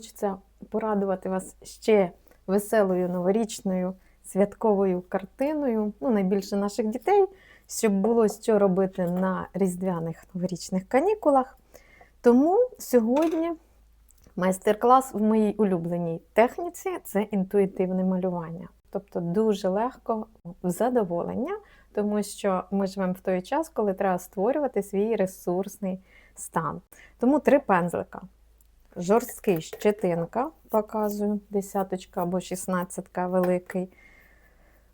Хочеться порадувати вас ще веселою новорічною святковою картиною. Ну, найбільше наших дітей, щоб було що робити на різдвяних новорічних канікулах. Тому сьогодні майстер-клас в моїй улюбленій техніці це інтуїтивне малювання. Тобто дуже легко задоволення, тому що ми живемо в той час, коли треба створювати свій ресурсний стан. Тому три пензлика. Жорсткий щетинка, показую, десяточка або шістнадцятка великий.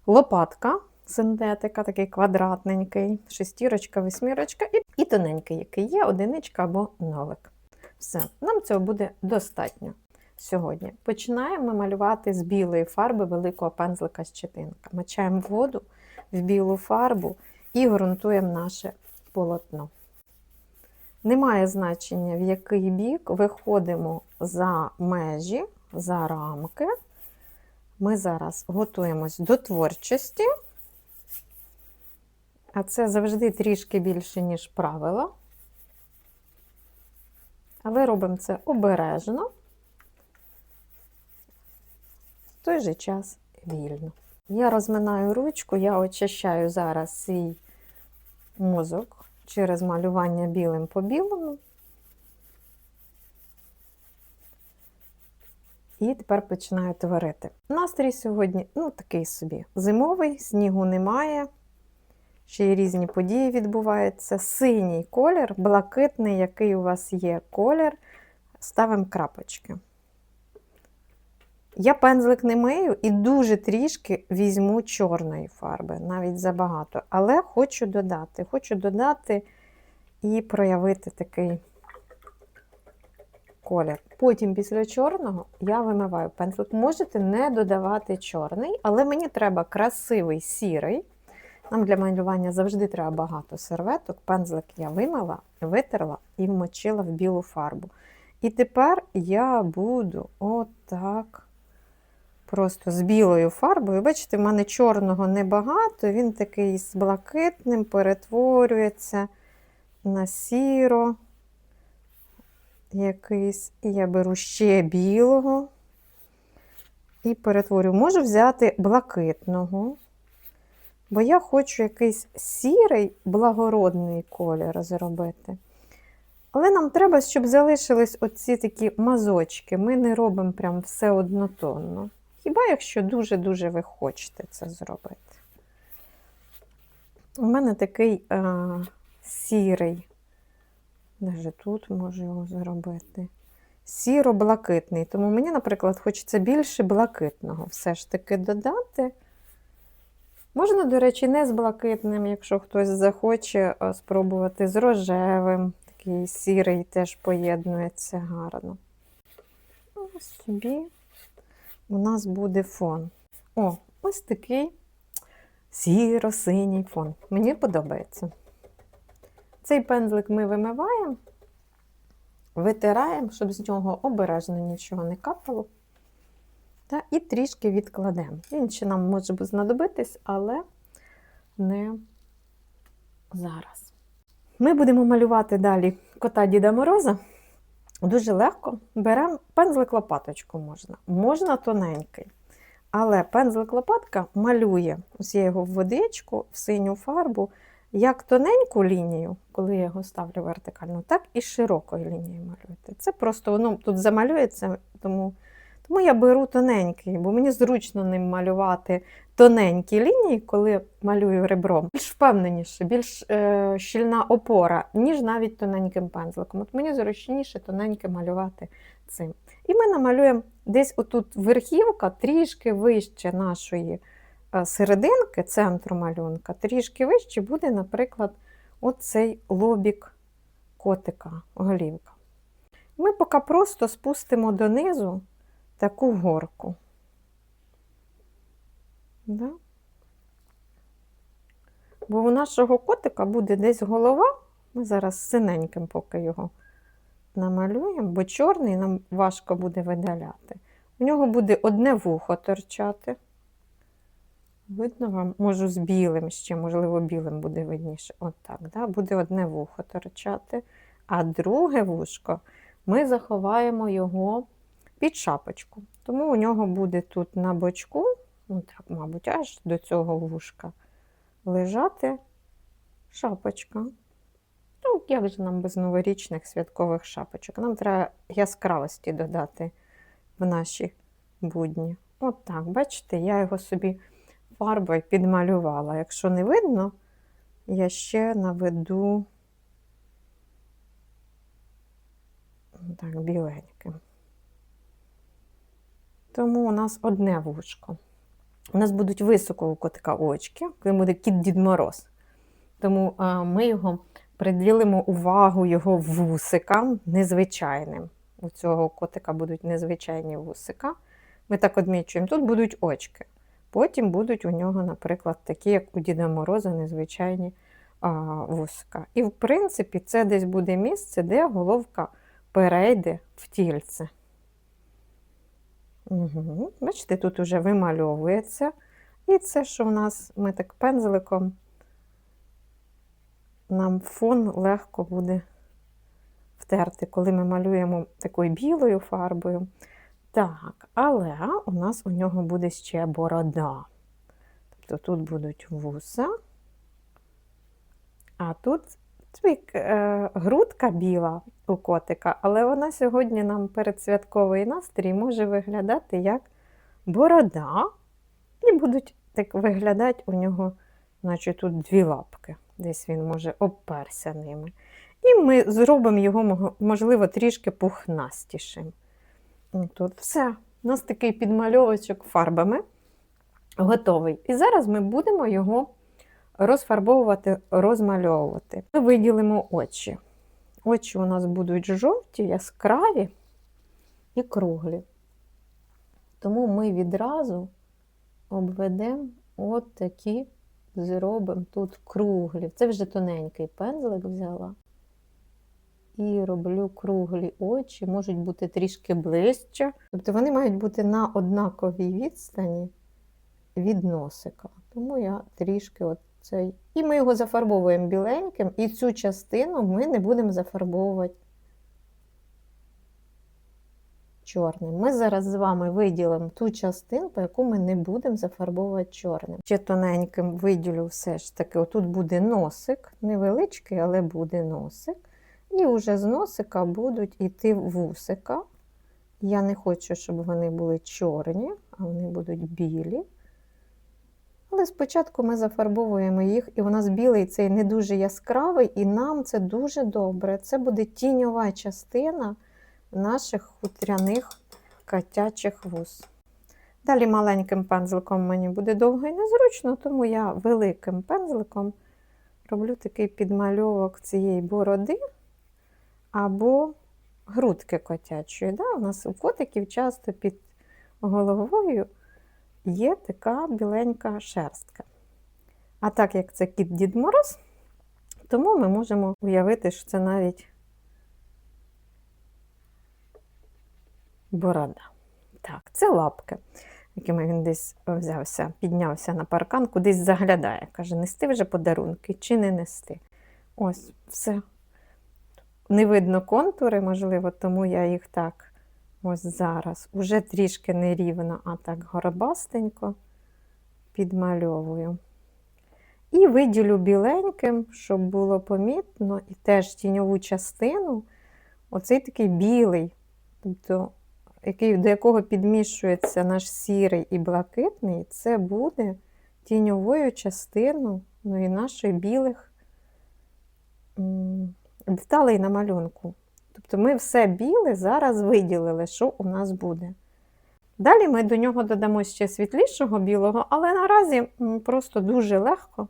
Лопатка, синтетика, такий квадратненький, шестірочка, восьмірочка і, і тоненький, який є, одиничка або нолик. Все, нам цього буде достатньо сьогодні. Починаємо малювати з білої фарби великого пензлика щетинка. Мачаємо воду в білу фарбу і ґрунтуємо наше полотно. Немає значення, в який бік виходимо за межі, за рамки. Ми зараз готуємось до творчості, а це завжди трішки більше, ніж правило. Але робимо це обережно, в той же час вільно. Я розминаю ручку, я очищаю зараз свій мозок через малювання білим по білому. І тепер починаю творити. Настрій сьогодні, ну, такий собі. Зимовий, снігу немає. Ще й різні події відбуваються. Синій колір, блакитний, який у вас є колір, ставимо крапочки. Я пензлик не мию і дуже трішки візьму чорної фарби, навіть забагато. Але хочу додати, хочу додати і проявити такий колір. Потім після чорного я вимиваю пензлик. Можете не додавати чорний, але мені треба красивий сірий. Нам для малювання завжди треба багато серветок. Пензлик я вимила, витерла і вмочила в білу фарбу. І тепер я буду отак. Просто з білою фарбою. Бачите, в мене чорного небагато, він такий з блакитним, перетворюється на сіро якийсь. І я беру ще білого і перетворю. Можу взяти блакитного, бо я хочу якийсь сірий, благородний колір зробити. Але нам треба, щоб залишились оці такі мазочки. Ми не робимо прям все однотонно. Хіба якщо дуже-дуже ви хочете це зробити? У мене такий а, сірий, навіть тут можу його зробити. Сіро-блакитний. Тому мені, наприклад, хочеться більше блакитного все ж таки додати. Можна, до речі, не з блакитним, якщо хтось захоче спробувати з рожевим. Такий сірий теж поєднується гарно. Ось собі у нас буде фон. О, ось такий сіро-синій фон. Мені подобається. Цей пензлик ми вимиваємо, витираємо, щоб з нього обережно нічого не капало. Та, і трішки відкладемо. Він ще нам може знадобитись, але не зараз. Ми будемо малювати далі кота Діда Мороза. Дуже легко беремо пензлик лопаточку можна. Можна тоненький. Але пензлик лопатка малює, ось я його в водичку, в синю фарбу, як тоненьку лінію, коли я його ставлю вертикально, так і широкою лінією малюєте. Це просто воно тут замалюється, тому тому я беру тоненький, бо мені зручно ним малювати тоненькі лінії, коли малюю ребром. Більш впевненіше, більш е, щільна опора, ніж навіть тоненьким пензликом. От мені зручніше тоненьке малювати цим. І ми намалюємо десь отут верхівка, трішки вище нашої е, серединки, центру малюнка, трішки вище буде, наприклад, оцей лобік котика, голівка. Ми поки просто спустимо донизу таку горку. Да? Бо у нашого котика буде десь голова, ми зараз синеньким поки його намалюємо, бо чорний нам важко буде видаляти. У нього буде одне вухо торчати. Видно вам, можу з білим ще, можливо, білим буде видніше. Отак, да? буде одне вухо торчати, а друге вушко ми заховаємо його під шапочку. Тому у нього буде тут на бочку, ну так, мабуть, аж до цього вушка, лежати шапочка. Ну, як же нам без новорічних святкових шапочок? Нам треба яскравості додати в наші будні. От так, бачите, я його собі фарбою підмалювала. Якщо не видно, я ще наведу так, біленьким. Тому у нас одне вушко. У нас будуть високо у котика очки, коли буде кіт Дід Мороз. Тому а, ми його приділимо увагу його вусикам незвичайним. У цього котика будуть незвичайні вусика. Ми так одмічуємо, тут будуть очки. Потім будуть у нього, наприклад, такі, як у Діда Мороза, незвичайні а, вусика. І, в принципі, це десь буде місце, де головка перейде в тільце. Угу. Бачите, тут уже вимальовується. І це, що в нас ми так пензликом, нам фон легко буде втерти, коли ми малюємо такою білою фарбою. Так, але у нас у нього буде ще борода. Тобто тут будуть вуса, а тут твік, е, грудка біла у котика, але вона сьогодні нам передсвятковий настрій може виглядати як борода, і будуть так виглядати у нього, наче тут дві лапки. Десь він може обперся ними. І ми зробимо його, можливо, трішки пухнастішим. Тут все. У нас такий підмальовочок фарбами готовий. І зараз ми будемо його розфарбовувати, розмальовувати. Ми виділимо очі. Очі у нас будуть жовті, яскраві і круглі. Тому ми відразу обведемо от такі, зробимо тут круглі. Це вже тоненький пензлик взяла. І роблю круглі очі, можуть бути трішки ближче. Тобто вони мають бути на однаковій відстані від носика. Тому я трішки от цей. І ми його зафарбовуємо біленьким, і цю частину ми не будемо зафарбовувати чорним. Ми зараз з вами виділимо ту частинку, яку ми не будемо зафарбовувати чорним. Ще тоненьким виділю все ж таки, отут буде носик, невеличкий, але буде носик. І вже з носика будуть йти вусика. Я не хочу, щоб вони були чорні, а вони будуть білі. Але спочатку ми зафарбовуємо їх, і у нас білий цей не дуже яскравий, і нам це дуже добре. Це буде тіньова частина наших хутряних котячих вус. Далі маленьким пензликом мені буде довго і незручно, тому я великим пензликом роблю такий підмальовок цієї бороди або грудки котячої. Да? У нас у котиків часто під головою є така біленька шерстка. А так як це кіт Дід Мороз, тому ми можемо уявити, що це навіть борода. Так, це лапки, якими він десь взявся, піднявся на паркан, кудись заглядає. Каже, нести вже подарунки чи не нести. Ось, все. Не видно контури, можливо, тому я їх так ось зараз уже трішки нерівно, а так горобастенько підмальовую. І виділю біленьким, щоб було помітно, і теж тіньову частину, оцей такий білий, тобто, який, до якого підмішується наш сірий і блакитний, це буде тіньовою частиною ну, і наших білих деталей на малюнку. Тобто ми все біле зараз виділили, що у нас буде. Далі ми до нього додамо ще світлішого білого, але наразі просто дуже легко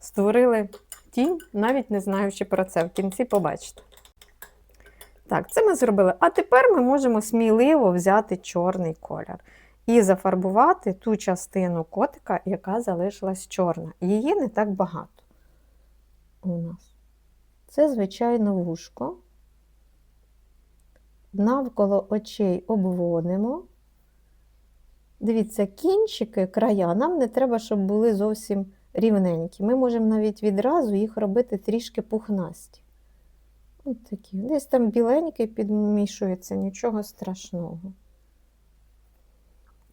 створили тінь, навіть не знаючи про це. В кінці побачите. Так, це ми зробили. А тепер ми можемо сміливо взяти чорний колір і зафарбувати ту частину котика, яка залишилась чорна. Її не так багато у нас. Це, звичайно, вушко. Навколо очей обводимо. Дивіться, кінчики, края, нам не треба, щоб були зовсім рівненькі. Ми можемо навіть відразу їх робити трішки пухнасті. Ось такі. Десь там біленький підмішується, нічого страшного.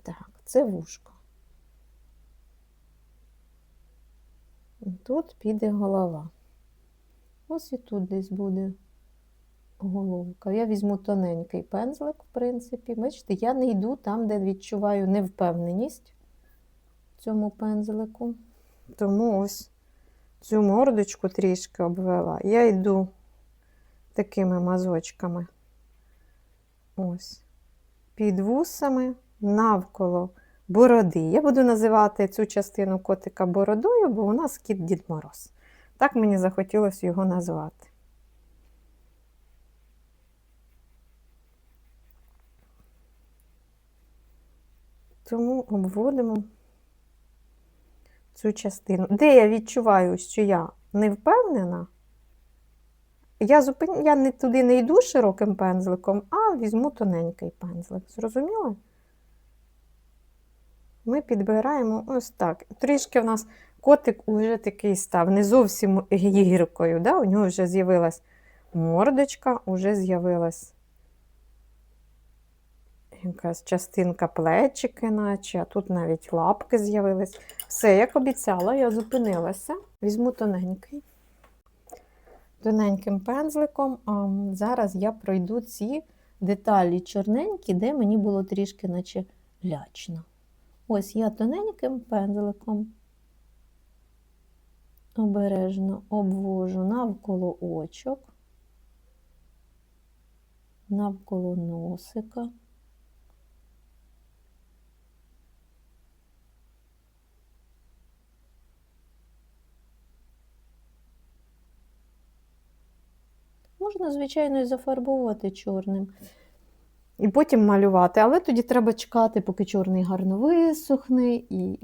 Так, це вушко. Тут піде голова. Ось і тут десь буде головка. Я візьму тоненький пензлик, в принципі. Бачите, я не йду там, де відчуваю невпевненість в цьому пензлику. Тому ось цю мордочку трішки обвела. Я йду такими мазочками. Ось. Під вусами навколо бороди. Я буду називати цю частину котика бородою, бо у нас кіт Дід Мороз. Так мені захотілося його назвати. Тому обводимо цю частину. Де я відчуваю, що я не впевнена, я, зупин... я не туди не йду широким пензликом, а візьму тоненький пензлик. Зрозуміло? Ми підбираємо ось так. Трішки в нас котик уже такий став, не зовсім гіркою. Да? У нього вже з'явилась мордочка, вже з'явилась якась частинка плечики, наче, а тут навіть лапки з'явились. Все, як обіцяла, я зупинилася. Візьму тоненький. Тоненьким пензликом. Зараз я пройду ці деталі чорненькі, де мені було трішки наче лячно. Ось я тоненьким пензликом обережно обвожу навколо очок, навколо носика. Можна, звичайно, і зафарбовувати чорним. І потім малювати, але тоді треба чекати, поки чорний гарно висохне, і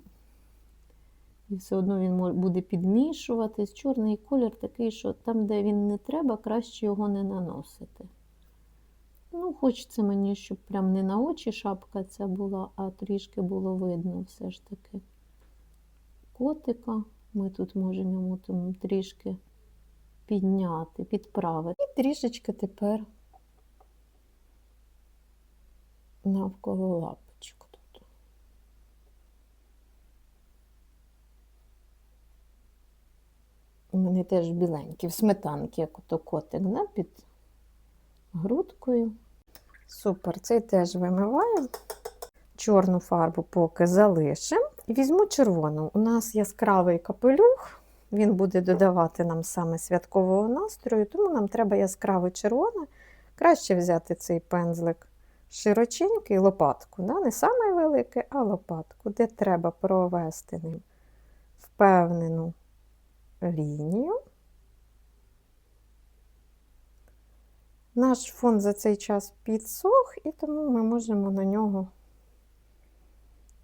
і все одно він буде підмішуватись. Чорний колір такий, що там, де він не треба, краще його не наносити. Ну, Хочеться мені, щоб прям не на очі шапка ця була, а трішки було видно все ж таки котика. Ми тут можемо йому там трішки підняти, підправити. І трішечки тепер навколо лапочок тут. У мене теж біленькі, в сметанки, як ото котик, да, під грудкою. Супер, цей теж вимиваю. Чорну фарбу поки залишимо. Візьму червону. У нас яскравий капелюх, він буде додавати нам саме святкового настрою, тому нам треба яскраве червоне. Краще взяти цей пензлик широченький лопатку, да? не саме велике, а лопатку, де треба провести ним впевнену лінію. Наш фон за цей час підсох, і тому ми можемо на нього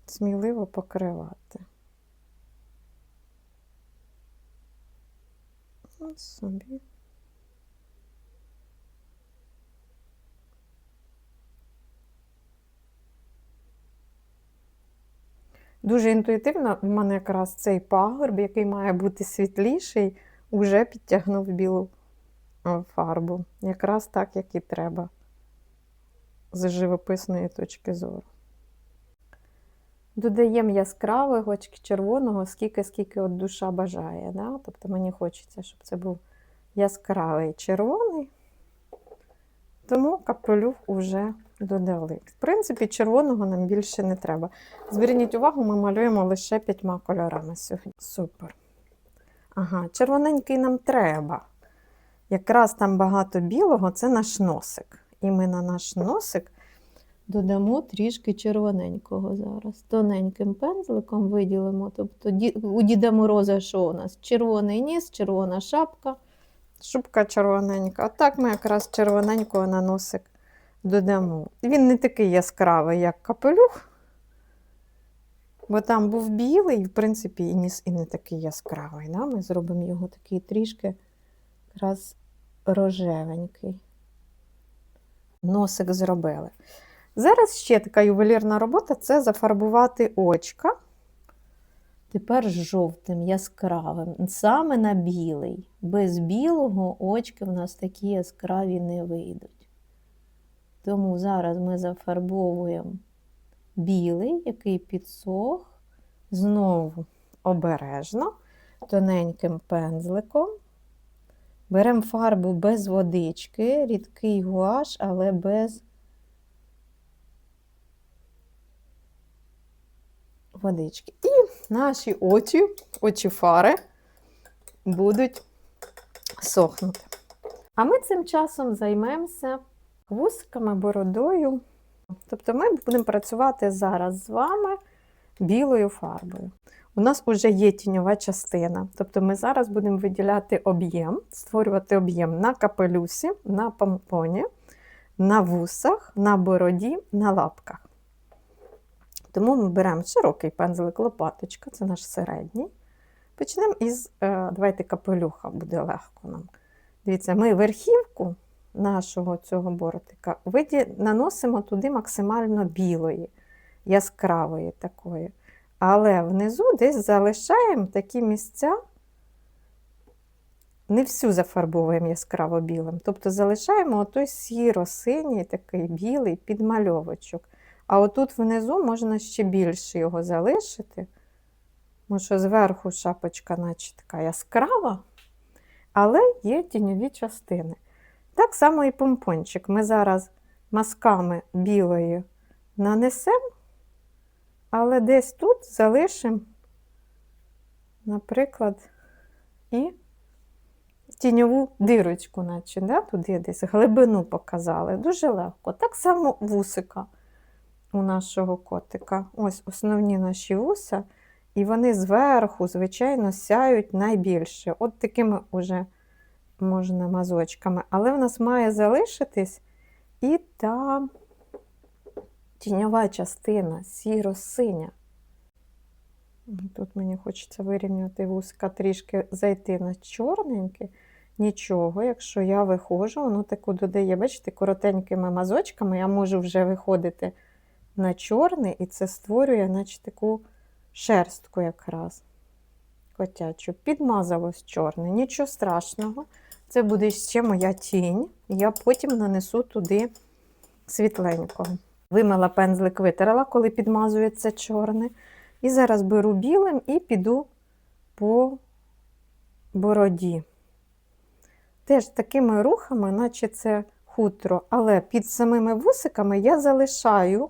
сміливо покривати. Ось собі. Дуже інтуїтивно в мене якраз цей пагорб, який має бути світліший, уже підтягнув білу фарбу. Якраз так, як і треба, з живописної точки зору. Додаємо яскравого червоного, скільки, скільки от душа бажає. Да? Тобто мені хочеться, щоб це був яскравий червоний, тому капелюх уже додали. В принципі, червоного нам більше не треба. Зверніть увагу, ми малюємо лише п'ятьма кольорами сьогодні. Супер. Ага, червоненький нам треба. Якраз там багато білого це наш носик. І ми на наш носик додамо трішки червоненького зараз. Тоненьким пензликом виділимо. Тобто у Діда Мороза що у нас? Червоний ніс, червона шапка, шубка червоненька. Отак ми якраз червоненького на носик додамо. Він не такий яскравий, як капелюх, бо там був білий, в принципі, і ніс і не такий яскравий. Да? Ми зробимо його такий трішки якраз рожевенький. Носик зробили. Зараз ще така ювелірна робота це зафарбувати очка. Тепер жовтим, яскравим, саме на білий. Без білого очки в нас такі яскраві не вийдуть. Тому зараз ми зафарбовуємо білий, який підсох, знову обережно, тоненьким пензликом. Беремо фарбу без водички, рідкий гуаш, але без водички. І наші очі, очі фари будуть сохнути. А ми цим часом займемося вусиками, бородою. Тобто ми будемо працювати зараз з вами білою фарбою. У нас вже є тіньова частина. Тобто ми зараз будемо виділяти об'єм, створювати об'єм на капелюсі, на помпоні, на вусах, на бороді, на лапках. Тому ми беремо широкий пензлик лопаточка, це наш середній. Почнемо із, е, давайте капелюха, буде легко нам. Дивіться, ми верхівку нашого цього бортика наносимо туди максимально білої, яскравої такої. Але внизу десь залишаємо такі місця, не всю зафарбовуємо яскраво білим. Тобто залишаємо отой сіро-синій такий білий підмальовочок. А отут внизу можна ще більше його залишити. Тому що зверху шапочка, наче така яскрава, але є тіньові частини. Так само і помпончик. Ми зараз мазками білої нанесемо, але десь тут залишимо, наприклад, і тіньову дирочку, наче, да? туди десь глибину показали. Дуже легко. Так само вусика у нашого котика. Ось основні наші вуса, і вони зверху, звичайно, сяють найбільше. От такими уже можна мазочками. Але в нас має залишитись і та тіньова частина, сіро-синя. Тут мені хочеться вирівняти вузка, трішки зайти на чорненьке. Нічого, якщо я виходжу, воно таку додає, бачите, коротенькими мазочками я можу вже виходити на чорний, і це створює, наче таку шерстку якраз котячу. Підмазалось чорне, нічого страшного. Це буде ще моя тінь. Я потім нанесу туди світленького. Вимила пензлик, витерла, коли підмазується чорне. І зараз беру білим і піду по бороді. Теж такими рухами, наче це хутро, але під самими вусиками я залишаю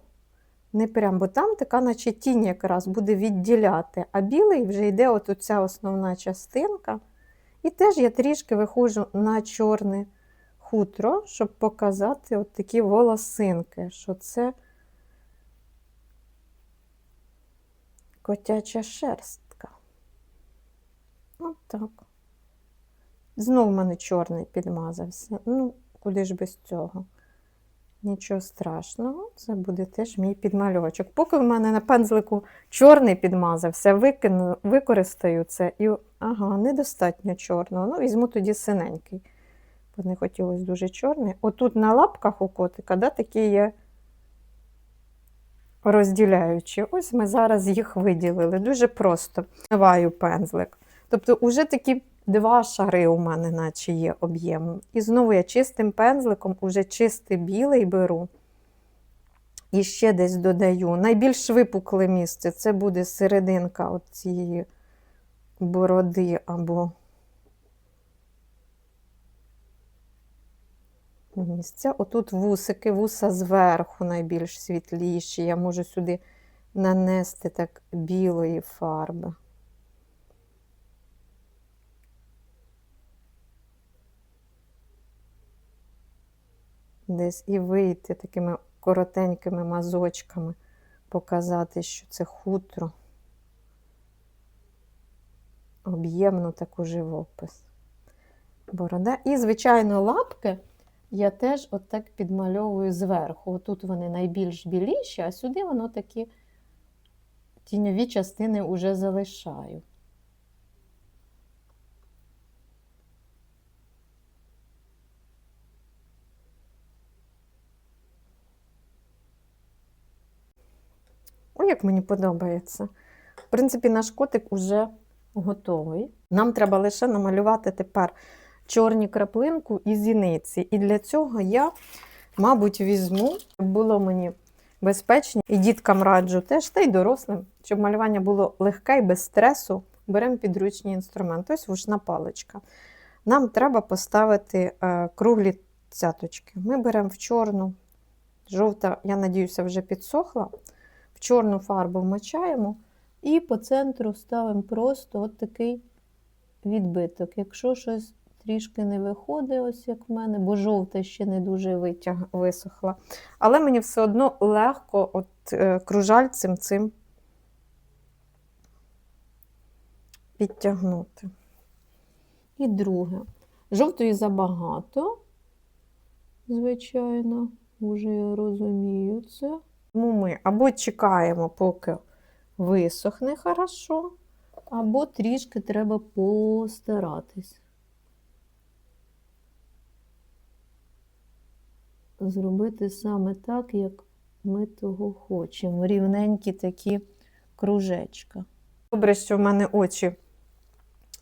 не прям, бо там така, наче тінь якраз буде відділяти, а білий вже йде от оця основна частинка. І теж я трішки виходжу на чорне хутро, щоб показати от такі волосинки, що це котяча шерстка. От так. Знов в мене чорний підмазався. Ну, куди ж без цього? Нічого страшного, це буде теж мій підмальовочок. Поки в мене на пензлику чорний підмазався, викину, використаю це і ага, недостатньо чорного. Ну, візьму тоді синенький. Бо не хотілося дуже чорний. Отут на лапках у котика да, такі є розділяючі. Ось ми зараз їх виділили. Дуже просто Вмиваю пензлик. Тобто, уже такі два шари у мене, наче є об'єм. І знову я чистим пензликом, уже чистий білий беру. І ще десь додаю. Найбільш випукле місце це буде серединка цієї бороди або місця. Отут вусики, вуса зверху найбільш світліші. Я можу сюди нанести так білої фарби. Десь і вийти такими коротенькими мазочками, показати, що це хутро, об'ємно таку живопис. Борода. І, звичайно, лапки я теж отак підмальовую зверху. Отут вони найбільш біліші, а сюди воно такі тіньові частини вже залишаю. Як мені подобається. В принципі, наш котик уже готовий. Нам треба лише намалювати тепер чорні краплинку і зіниці. І для цього я, мабуть, візьму, щоб було мені безпечно, і діткам раджу теж, та й дорослим, щоб малювання було легке і без стресу. Беремо підручні інструменти. Ось вушна паличка. Нам треба поставити е, круглі цяточки. Ми беремо в чорну, жовта, я надіюся, вже підсохла. Чорну фарбу вмочаємо і по центру ставимо просто от такий відбиток. Якщо щось трішки не виходить, ось як в мене, бо жовта ще не дуже витяг, висохла. Але мені все одно легко от, е, кружальцем цим підтягнути. І друге. Жовтої забагато, звичайно, вже я розумію це. Тому ми або чекаємо, поки висохне хорошо, або трішки треба постаратись. Зробити саме так, як ми того хочемо. Рівненькі такі кружечка. Добре, що в мене очі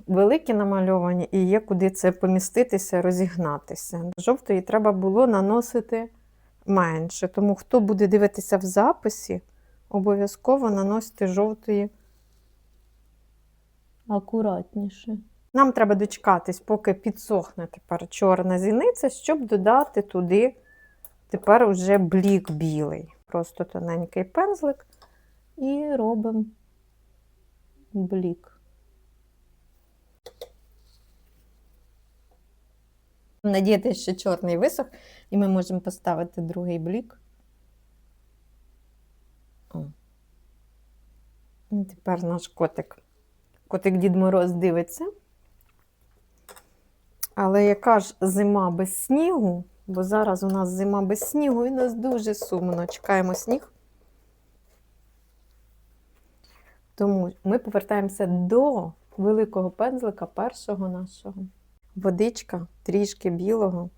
великі намальовані і є куди це поміститися, розігнатися. Жовтої треба було наносити менше. Тому хто буде дивитися в записі, обов'язково наносити жовтої акуратніше. Нам треба дочекатись, поки підсохне тепер чорна зіниця, щоб додати туди тепер уже блік білий. Просто тоненький пензлик і робимо блік. Надіятися, що чорний висох, і ми можемо поставити другий блік. О. І тепер наш котик. Котик Дід Мороз дивиться. Але яка ж зима без снігу? Бо зараз у нас зима без снігу і нас дуже сумно. Чекаємо сніг. Тому ми повертаємося до великого пензлика першого нашого. Водичка трішки білого.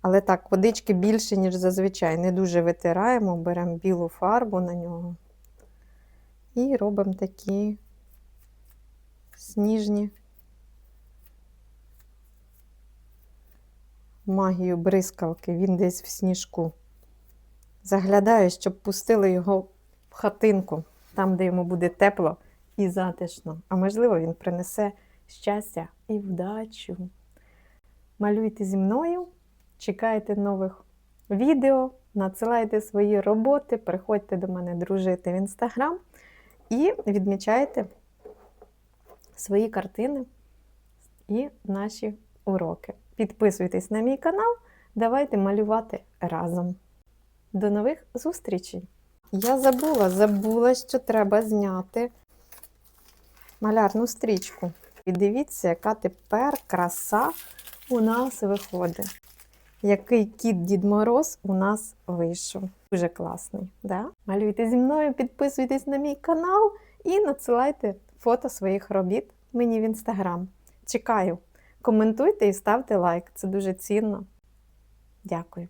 Але так, водички більше, ніж зазвичай. Не дуже витираємо, беремо білу фарбу на нього і робимо такі сніжні магію бризкалки. Він десь в сніжку. Заглядаю, щоб пустили його в хатинку, там, де йому буде тепло і затишно. А можливо, він принесе щастя і вдачу. Малюйте зі мною, чекайте нових відео, надсилайте свої роботи, приходьте до мене дружити в інстаграм і відмічайте свої картини і наші уроки. Підписуйтесь на мій канал, давайте малювати разом. До нових зустрічей! Я забула, забула, що треба зняти малярну стрічку. І дивіться, яка тепер краса у нас виходить. Який кіт Дід Мороз у нас вийшов. Дуже класний. Да? Малюйте зі мною, підписуйтесь на мій канал і надсилайте фото своїх робіт мені в інстаграм. Чекаю. Коментуйте і ставте лайк. Це дуже цінно. Дякую.